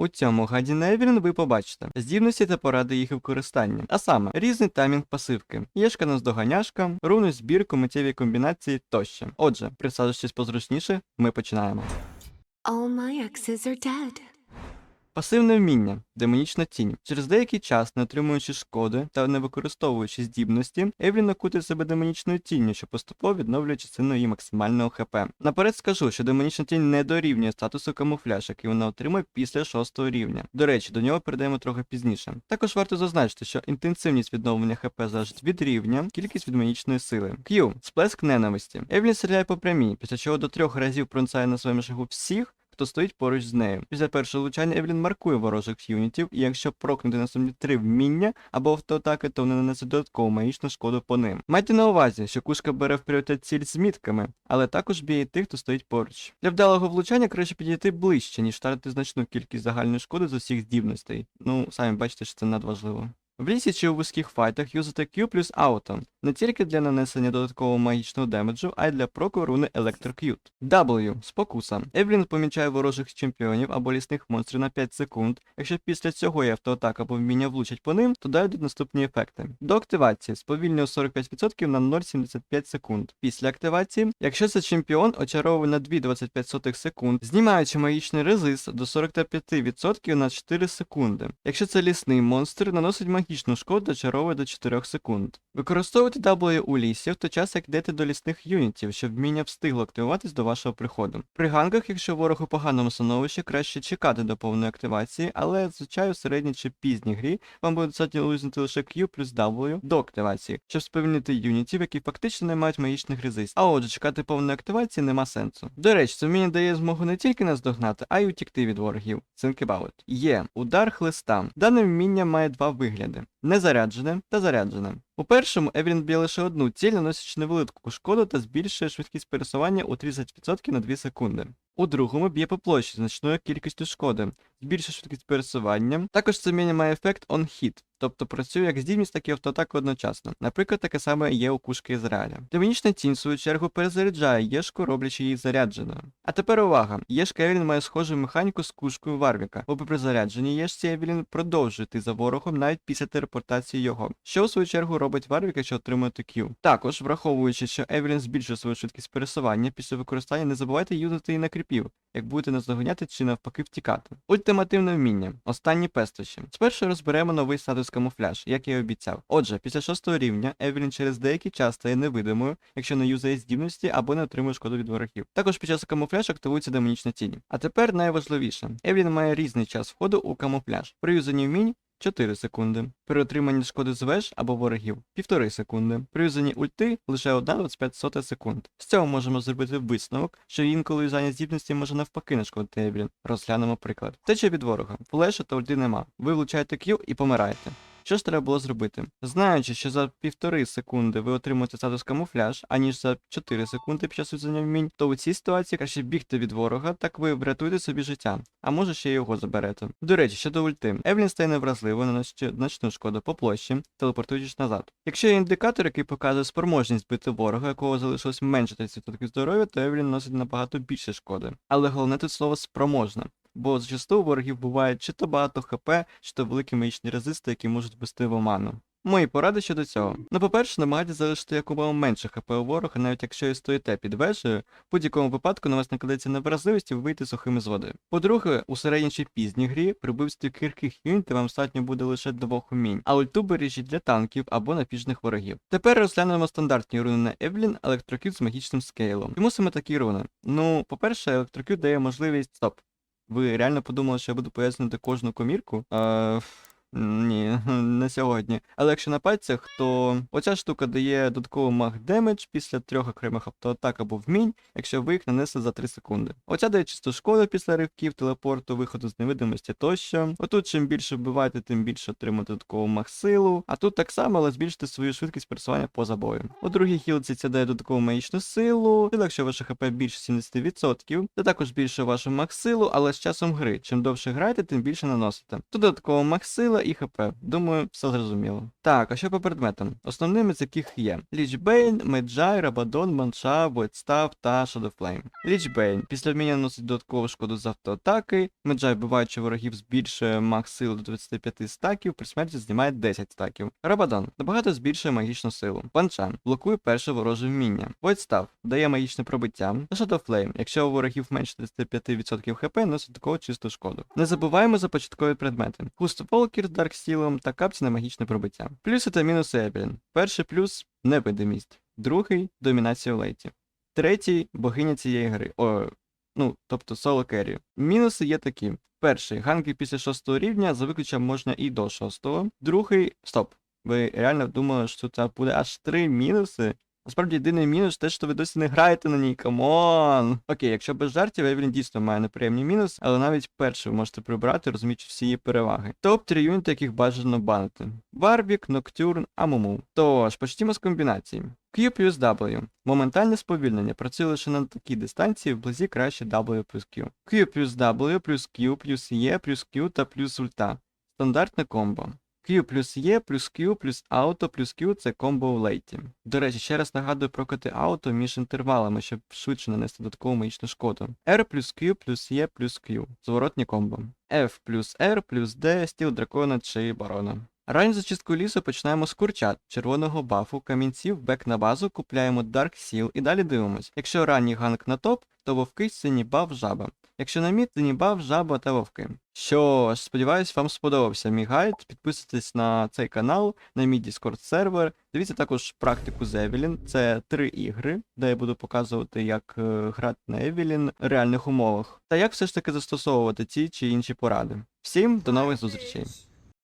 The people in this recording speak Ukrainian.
У цьому гаді на ви побачите здібності та поради їх використання, а саме різний таймінг пасивки, єшка наздоганяшка, руну збірку, миттєві комбінації тощо. Отже, присаджуючись позручніше, ми починаємо. All my exes are dead. Пасивне вміння демонічна тінь. Через деякий час, не отримуючи шкоди та не використовуючи здібності, Евлін накутить себе демонічною тінню, що поступово відновлює частину її максимального ХП. Наперед скажу, що демонічна тінь не дорівнює статусу камуфляж, який вона отримує після шостого рівня. До речі, до нього перейдемо трохи пізніше. Також варто зазначити, що інтенсивність відновлення ХП залежить від рівня, кількість від демонічної сили. Q. Сплеск ненависті. Евлін стріляє по прямій, після чого до трьох разів пронцає на своєму шагу всіх, хто стоїть поруч з нею. Після першого влучання Евелін маркує ворожих юнітів, і якщо прокнути наступні три вміння або автоатаки, то вони нанесуть додаткову магічну шкоду по ним. Майте на увазі, що кушка бере в пріоритет ціль з мітками, але також б'є тих, хто стоїть поруч. Для вдалого влучання краще підійти ближче, ніж втратити значну кількість загальної шкоди з усіх здібностей. Ну, самі бачите, що це надважливо. В лісі чи у вузьких файтах юзати Q плюс ауто не тільки для нанесення додаткового магічного демеджу, а й для проку руни Electrocute. W. Спокуса. Евлін помічає ворожих чемпіонів або лісних монстрів на 5 секунд. Якщо після цього є автоатака або вміння влучать по ним, то йдуть наступні ефекти. До активації сповільнює 45% на 0,75 секунд. Після активації, якщо це чемпіон, очаровує на 2,25 секунд, знімаючи магічний резист до 45% на 4 секунди. Якщо це лісний монстр, наносить магічну шкоду, очаровує до 4 секунд. Використовуйте W у лісі в той час, як йдете до лісних юнітів, щоб вміння встигло активуватись до вашого приходу. При ганках, якщо ворог у поганому становищі, краще чекати до повної активації, але звичайно в середній чи пізній грі вам буде достатньо лизнути лише Q плюс W до активації, щоб сповільнити юнітів, які фактично не мають магічних резист. А отже, чекати повної активації нема сенсу. До речі, це вміння дає змогу не тільки наздогнати, а й утікти від ворогів. Think. Є удар хлиста. Дане вміння має два вигляди: знайде незаряджене та заряджене. У першому Евелін б'є лише одну ціль, наносячи невелику шкоду та збільшує швидкість пересування у 30% на 2 секунди. У другому б'є по площі значною кількістю шкоди, збільшує швидкість пересування. Також це вміння має ефект on hit, тобто працює як здібність, так і автоатака одночасно. Наприклад, таке саме є у кушки Ізраїля. Демонічна тінь, в свою чергу, перезаряджає єшку, роблячи її зарядженою. А тепер увага! Єшка Евелін має схожу механіку з кушкою Варвіка, бо при зарядженні єшці Евелін продовжує йти за ворогом навіть після телепортації його, що у свою чергу робить Варвік, якщо отримує Q. Також, враховуючи, що Евелін збільшує свою швидкість пересування після використання, не забувайте юзати її на кріпів, як будете наздоганяти чи навпаки втікати. Ультимативне вміння. Останні пестощі. Спершу розберемо новий статус камуфляж, як я і обіцяв. Отже, після шостого рівня Евелін через деякий час стає невидимою, якщо не юзає здібності або не отримує шкоду від ворогів. Також під час камуфляж активується демонічна тінь. А тепер найважливіше. Евелін має різний час входу у камуфляж. При юзанні вмінь 4 секунди. При отриманні шкоди з веж або ворогів 1,5 секунди. При юзанні ульти лише 1,25 секунд. З цього можемо зробити висновок, що інколи юзання здібності може навпаки нашкодити Евелін. Розглянемо приклад. Теча від ворога. Флеша та ульти нема. Ви влучаєте Q і помираєте. Що ж треба було зробити? Знаючи, що за півтори секунди ви отримуєте статус камуфляж, аніж за 4 секунди під час юзання вмінь, то у цій ситуації краще бігти від ворога, так ви врятуєте собі життя, а може ще й його заберете. До речі, щодо ульти, Евлін стає невразливою, наносить значну шкоду по площі, телепортуючись назад. Якщо є індикатор, який показує спроможність бити ворога, якого залишилось менше 30% здоров'я, то Евлін носить набагато більше шкоди. Але головне тут слово спроможна. Бо зачасту у ворогів буває чи то багато хп, чи то великі магічні резисти, які можуть вбити в оману. Мої поради щодо цього. Ну, по-перше, намагайтеся залишити якомога менше хп у ворога, навіть якщо і стоїте під вежею, в будь-якому випадку на вас накладеться невразливість і ви вийти сухими з води. По-друге, у середній чи пізній грі при вбивстві кільких юнітів вам достатньо буде лише двох умінь, а ульту бережіть для танків або напіжних ворогів. Тепер розглянемо стандартні руни на Евлін електрокют з магічним скейлом. Чому саме такі руни? Ну, по-перше, електрокют дає можливість. Стоп. Ви реально подумали, що я буду пояснювати кожну комірку? Е, ні, не сьогодні. Але якщо на пальцях, то оця штука дає додатковий маг демедж після трьох окремих автоатак або вмінь, якщо ви їх нанесли за 3 секунди. Оця дає чисту шкоду після ривків, телепорту, виходу з невидимості тощо. Отут, чим більше вбиваєте, тим більше отримуєте додаткову маг силу. А тут так само, але збільшити свою швидкість пересування поза боєм. У другій хілці це дає додаткову магічну силу. Сила, якщо ваше хп більше 70%, це також збільшує вашу маг силу, але з часом гри. Чим довше граєте, тим більше наносите. Тут додаткова маг сила сила і ХП. Думаю, все зрозуміло. Так, а що по предметам? Основними з яких є Лічбейн, Меджай, Рабадон, Манша, Войтстав та Shadowflame. Лічбейн після вміння наносить додаткову шкоду з автоатаки. Меджай, вбиваючи ворогів, збільшує макс сили до 25 стаків, при смерті знімає 10 стаків. Рабадан набагато збільшує магічну силу. Панчан блокує перше вороже вміння. Войтстав дає магічне пробиття. Та Shadowflame, якщо у ворогів менше 35% хп, носить такого чисту шкоду. Не забуваємо за початкові предмети. Хуст Волкір з Дарк Стілом та капці на магічне пробиття. Плюси та мінуси Евелін. Перший плюс невидимість. Другий домінація у лейті. Третій богиня цієї гри. О, ну, тобто соло керрі. Мінуси є такі. Перший ганки після шостого рівня, за виключенням можна і до шостого. Другий. Стоп. Ви реально думали, що тут буде аж три мінуси? Насправді єдиний мінус те, що ви досі не граєте на ній, камон. Окей, якщо без жартів, Евелін дійсно має неприємний мінус, але навіть перший ви можете прибрати, розуміючи всі її переваги. Топ-3 юніти, яких бажано банити. Варвік, Ноктюрн, Амуму. Тож, почнімо з комбінації. Q плюс W. Моментальне сповільнення працює лише на такій дистанції, вблизі краще W плюс Q. Q плюс W плюс Q плюс E плюс Q та плюс ульта. Стандартне комбо. Q плюс E плюс Q плюс ауто плюс Q це комбо у лейті. До речі, ще раз нагадую прокати ауто між інтервалами, щоб швидше нанести додаткову магічну шкоду. R плюс Q плюс E плюс Q. Зворотні комбо. F плюс R плюс D, стіл дракона чи барона. Ранню зачистку лісу починаємо з курчат, червоного бафу, камінців, бек на базу, купляємо Dark Seal і далі дивимось. Якщо ранній ганг на топ, то вовки синій баф жаба. Якщо на мід, синій баф, жаба та вовки. Що ж, сподіваюсь, вам сподобався мій гайд. Підписуйтесь на цей канал, на мій Discord сервер. Дивіться також практику з Евелін. Це три ігри, де я буду показувати, як е, грати на Евелін в реальних умовах, та як все ж таки застосовувати ті чи інші поради. Всім до нових зустрічей!